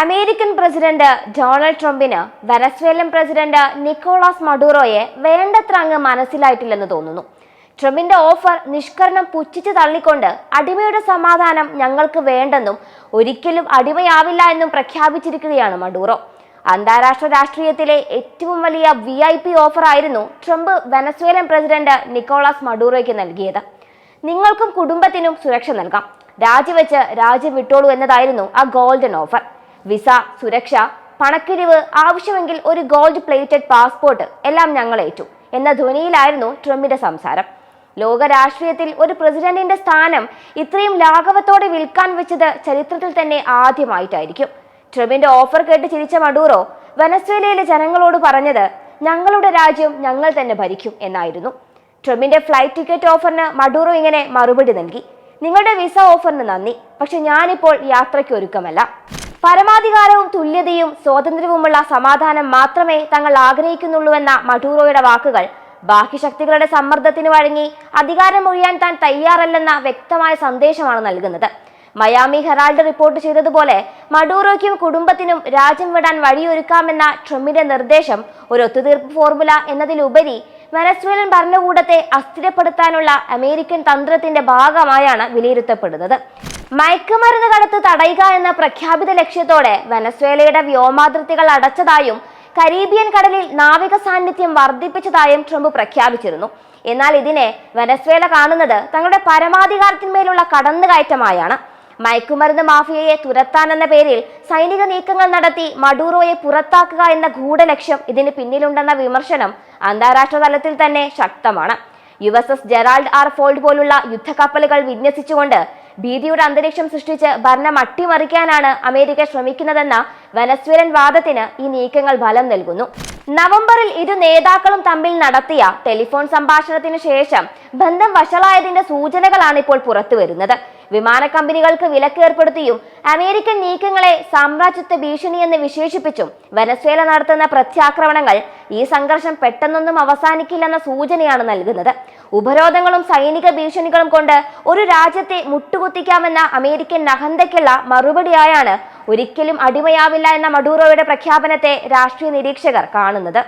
American president Donald ട്രംപിന് Venezuelan president Nicolas മഡൂറോയെ വേണ്ടത്ര അങ്ങ് മനസ്സിലായിട്ടില്ലെന്ന് തോന്നുന്നു. ട്രംപിന്റെ ഓഫർ നിഷ്കരണം പുച്ഛിച്ച് തള്ളിക്കൊണ്ട് അടിമയുടെ സമാധാനം ഞങ്ങൾക്ക് വേണ്ടെന്നും ഒരിക്കലും അടിമയാവില്ല എന്നും പ്രഖ്യാപിച്ചിരിക്കുകയാണ് മഡൂറോ. അന്താരാഷ്ട്ര രാഷ്ട്രീയത്തിലെ ഏറ്റവും വലിയ വി ഐ പി ഓഫർ ആയിരുന്നു ട്രംപ് വെനസ്വേലൻ പ്രസിഡന്റ് നിക്കോളാസ് മഡൂറോയ്ക്ക് നൽകിയത്. നിങ്ങൾക്കും കുടുംബത്തിനും സുരക്ഷ നൽകാം. രാജിവെച്ച് രാജ്യം വിട്ടോളൂ എന്നതായിരുന്നു ആ ഗോൾഡൻ ഓഫർ വിസ സുരക്ഷ പണക്കിഴിവ് ആവശ്യമെങ്കിൽ ഒരു ഗോൾഡ് പ്ലേറ്റഡ് പാസ്പോർട്ട് എല്ലാം ഞങ്ങൾ ഏറ്റു. എന്ന ധ്വനിയിലായിരുന്നു ട്രംപിന്റെ സംസാരം. ലോക രാഷ്ട്രീയത്തിൽ ഒരു പ്രസിഡന്റിന്റെ സ്ഥാനം ഇത്രയും ലാഘവത്തോടെ വിൽക്കാൻ വെച്ചത് ചരിത്രത്തിൽ തന്നെ ആദ്യമായിട്ടായിരിക്കും. ട്രംപിന്റെ ഓഫർ കേട്ട് ചിരിച്ച മഡൂറോ വെനസ്വേലയിലെ ജനങ്ങളോട് പറഞ്ഞത് ഞങ്ങളുടെ രാജ്യം ഞങ്ങൾ തന്നെ ഭരിക്കും എന്നായിരുന്നു. ട്രംപിന്റെ ഫ്ലൈറ്റ് ടിക്കറ്റ് ഓഫറിന് മഡൂറോ ഇങ്ങനെ മറുപടി നൽകി. നിങ്ങളുടെ വിസ ഓഫറിന് നന്ദി. പക്ഷെ ഞാനിപ്പോൾ യാത്രയ്ക്ക് ഒരുക്കമല്ല. പരമാധികാരവും തുല്യതയും സ്വാതന്ത്ര്യവുമുള്ള സമാധാനം മാത്രമേ തങ്ങൾ ആഗ്രഹിക്കുന്നുള്ളൂവെന്ന മഡൂറോയുടെ വാക്കുകൾ. ബാക്കി ശക്തികളുടെ സമ്മർദ്ദത്തിന് വഴങ്ങി അധികാരം ഒഴിയാൻ താൻ തയ്യാറല്ലെന്ന വ്യക്തമായ സന്ദേശമാണ് നൽകുന്നത്. മയാമി ഹെറാൾഡ് റിപ്പോർട്ട് ചെയ്തതുപോലെ മഡൂറോയ്ക്കും കുടുംബത്തിനും രാജ്യം വിടാൻ വഴിയൊരുക്കാമെന്ന ട്രംപിന്റെ നിർദ്ദേശം ഒരു ഒത്തുതീർപ്പ് ഫോർമുല എന്നതിലുപരി വെനസ്വേലൻ ഭരണകൂടത്തെ അസ്ഥിരപ്പെടുത്താനുള്ള അമേരിക്കൻ തന്ത്രത്തിന്റെ ഭാഗമായാണ് വിലയിരുത്തപ്പെടുന്നത്. മയക്കുമരുന്ന് കടത്ത് തടയുക എന്ന പ്രഖ്യാപിത ലക്ഷ്യത്തോടെ വെനസ്വേലയുടെ വ്യോമാതിർത്തികൾ അടച്ചതായും കരീബിയൻ കടലിൽ നാവിക സാന്നിധ്യം വർദ്ധിപ്പിച്ചതായും ട്രംപ് പ്രഖ്യാപിച്ചിരുന്നു. എന്നാൽ ഇതിനെ വെനസ്വേല കാണുന്നത് തങ്ങളുടെ പരമാധികാരത്തിന്മേലുള്ള കടന്നുകയറ്റമായാണ്. മയക്കുമരുന്ന് മാഫിയയെ തുരത്താൻ എന്ന പേരിൽ സൈനിക നീക്കങ്ങൾ നടത്തി മഡൂറോയെ പുറത്താക്കുക എന്ന ഗൂഢലക്ഷ്യം ഇതിന് പിന്നിലുണ്ടെന്ന വിമർശനം അന്താരാഷ്ട്ര തലത്തിൽ തന്നെ ശക്തമാണ്. U S S Gerald R Ford പോലുള്ള യുദ്ധക്കപ്പലുകൾ വിന്യസിച്ചുകൊണ്ട് ഭീതിയുടെ അന്തരീക്ഷം സൃഷ്ടിച്ച് ഭരണം അട്ടിമറിക്കാനാണ് അമേരിക്ക ശ്രമിക്കുന്നതെന്ന വെനസ്വേലൻ വാദത്തിന് ഈ നീക്കങ്ങൾ ഫലം നൽകുന്നു. നവംബറിൽ ഇരു നേതാക്കളും തമ്മിൽ നടത്തിയ ടെലിഫോൺ സംഭാഷണത്തിന് ശേഷം ബന്ധം വഷളായതിന്റെ സൂചനകളാണ് ഇപ്പോൾ പുറത്തു വരുന്നത് വിമാന കമ്പനികൾക്ക് വിലക്കേർപ്പെടുത്തിയും അമേരിക്കൻ നീക്കങ്ങളെ സാമ്രാജ്യത്വ ഭീഷണി എന്ന് വിശേഷിപ്പിച്ചും വെനസ്വേല നടത്തുന്ന പ്രത്യാക്രമണങ്ങൾ ഈ സംഘർഷം പെട്ടെന്നൊന്നും അവസാനിക്കില്ലെന്ന സൂചനയാണ് നൽകുന്നത്. ഉപരോധങ്ങളും സൈനിക ഭീഷണികളും കൊണ്ട് ഒരു രാജ്യത്തെ മുട്ടുകുത്തിക്കാമെന്ന അമേരിക്കൻ നഹന്തയ്ക്കുള്ള മറുപടിയായാണ് ഒരിക്കലും അടിമയാവില്ല എന്ന മഡൂറോയുടെ പ്രഖ്യാപനത്തെ രാഷ്ട്രീയ നിരീക്ഷകർ കാണുന്നത്.